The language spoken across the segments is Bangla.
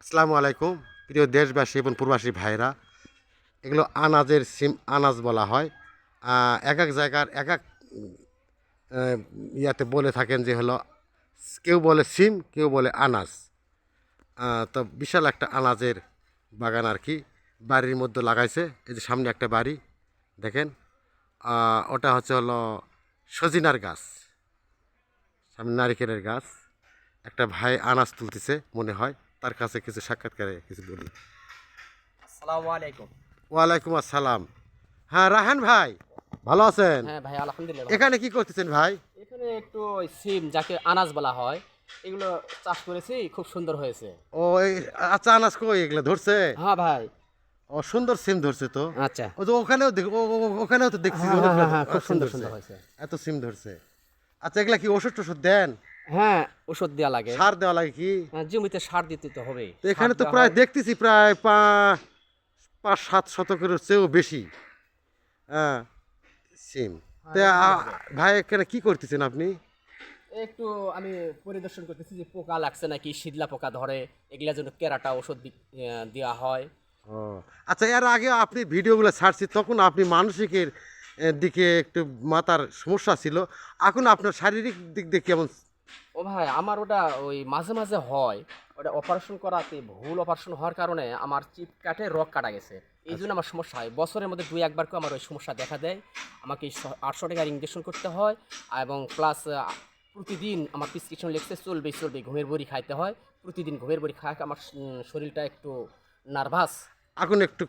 আসসালামু আলাইকুম। প্রিয় দেশবাসী এবং প্রবাসী ভাইরা, এগুলো আনাজের সিম, আনাজ বলা হয়। এক এক জায়গার এক এক ইয়াতে বলে থাকেন যে হলো, কেউ বলে সিম, কেউ বলে আনাজ। তো বিশাল একটা আনাজের বাগান আর কি, বাড়ির মধ্যে লাগাইছে। এই যে সামনে একটা বাড়ি, দেখেন। ওটা হচ্ছে হলো সজিনার গাছ। সামনে নারিকেলের গাছ। একটা ভাই আনাজ তুলতেছে, মনে হয়। তার কাছে কিছু সাক্ষাৎকারে কিছু বলি। আসসালামু আলাইকুম। ওয়ালাইকুম আসসালাম। হ্যাঁ রাহান ভাই ভালো আছেন? হ্যাঁ ভাই আলহামদুলিল্লাহ। এখানে কি করতেছেন ভাই? এখানে একটু ওই সিম যাকে আনাজ বলা হয় এগুলো চাষ করেছি খুব সুন্দর হয়েছে। ও আচ্ছা আনাজ কই? এগুলো ধরছে? হ্যাঁ ভাই। ও সুন্দর সিম ধরছে তো? আচ্ছা। ও তো ওখানেও ওখানেও তো দেখছি হ্যাঁ, হ্যাঁ, খুব সুন্দর সুন্দর হয়েছে। এত সিম ধরছে। আচ্ছা এগুলা কি ওষুধ টষুধ দেন? হ্যাঁ ওষুধ দেওয়া লাগে। সার দেওয়া লাগে কি? হ্যাঁ, জমিতে সার দিতে তো হবে তো এখানে তো প্রায় দেখতেছি প্রায় পাঁচ সাত শতকের চেয়েও বেশি। হ্যাঁ সিম তা ভাই এখানে কি করতেছেন আপনি? একটু আমি পরিদর্শন করতেছি যে পোকা লাগছে নাকি শীতলা পোকা ধরে এগুলা জন্য কেরাটা ওষুধ দেওয়া হয়। ও আচ্ছা এর আগে আপনি ভিডিওগুলো ছাড়ছি তখন আপনি মানসিকের দিকে একটু মাথার সমস্যা ছিল। এখন আপনার শারীরিক দিক দিয়ে কেমন ও ভাই আমার ওটা ওই মাঝে মাঝে হয়। ওটা অপারেশন করাতে ভুল অপারেশন হওয়ার কারণে আমার চিপ কাটে রক কাটা গেছে। এই জন্য আমার সমস্যা হয়। বছরের মধ্যে দুই একবার করে আমার ওই সমস্যা দেখা দেয়। আমাকে আটশো টাকার ইঞ্জেকশন করতে হয় এবং প্লাস প্রতিদিন আমার প্রেসক্রিপশন লিখতে চলবে চলবে ঘুমের বড়ি খাইতে হয়। প্রতিদিন ঘুমের বড়ি খায় আমার শরীরটা একটু নার্ভাস এখন একটু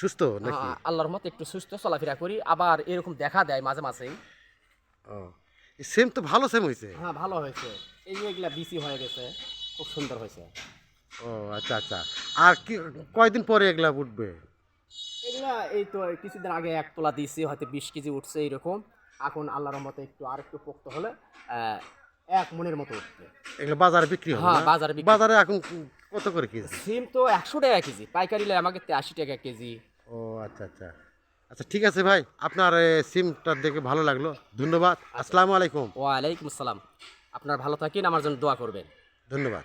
সুস্থ নাকি? আল্লাহর মতো একটু সুস্থ চলাফেরা করি। আবার এরকম দেখা দেয় মাঝে মাঝেই। ও। সেম তো ভালো সেম হয়েছে হ্যাঁ ভালো হয়েছে। এই যে এগুলা বিসি হয়ে গেছে খুব সুন্দর হয়েছে। ও আচ্ছা আচ্ছা। আর কি কয়দিন পরে এগুলা উঠবে? এগুলা এই তো কিছুদিন আগে এক তোলা দিয়েছি হয়তো বিশ কেজি উঠছে এইরকম এখন আল্লাহর মতো একটু আর একটু পোক্ত হলে এক মনের মতো উঠবে। এগুলো বাজারে বিক্রি হ্যাঁ, বাজারে বাজারে এখন কত করে কেজি? সিম তো একশো টাকা কেজি পাইকারি আমাকে আশি টাকা কেজি। ও আচ্ছা আচ্ছা। আচ্ছা ঠিক আছে ভাই আপনার সিমটা দেখে ভালো লাগল। ধন্যবাদ। আসসালামু আলাইকুম। ওয়ালাইকুম আসসালাম। আপনার ভালো থাকেন আমার জন্য দোয়া করবেন। ধন্যবাদ।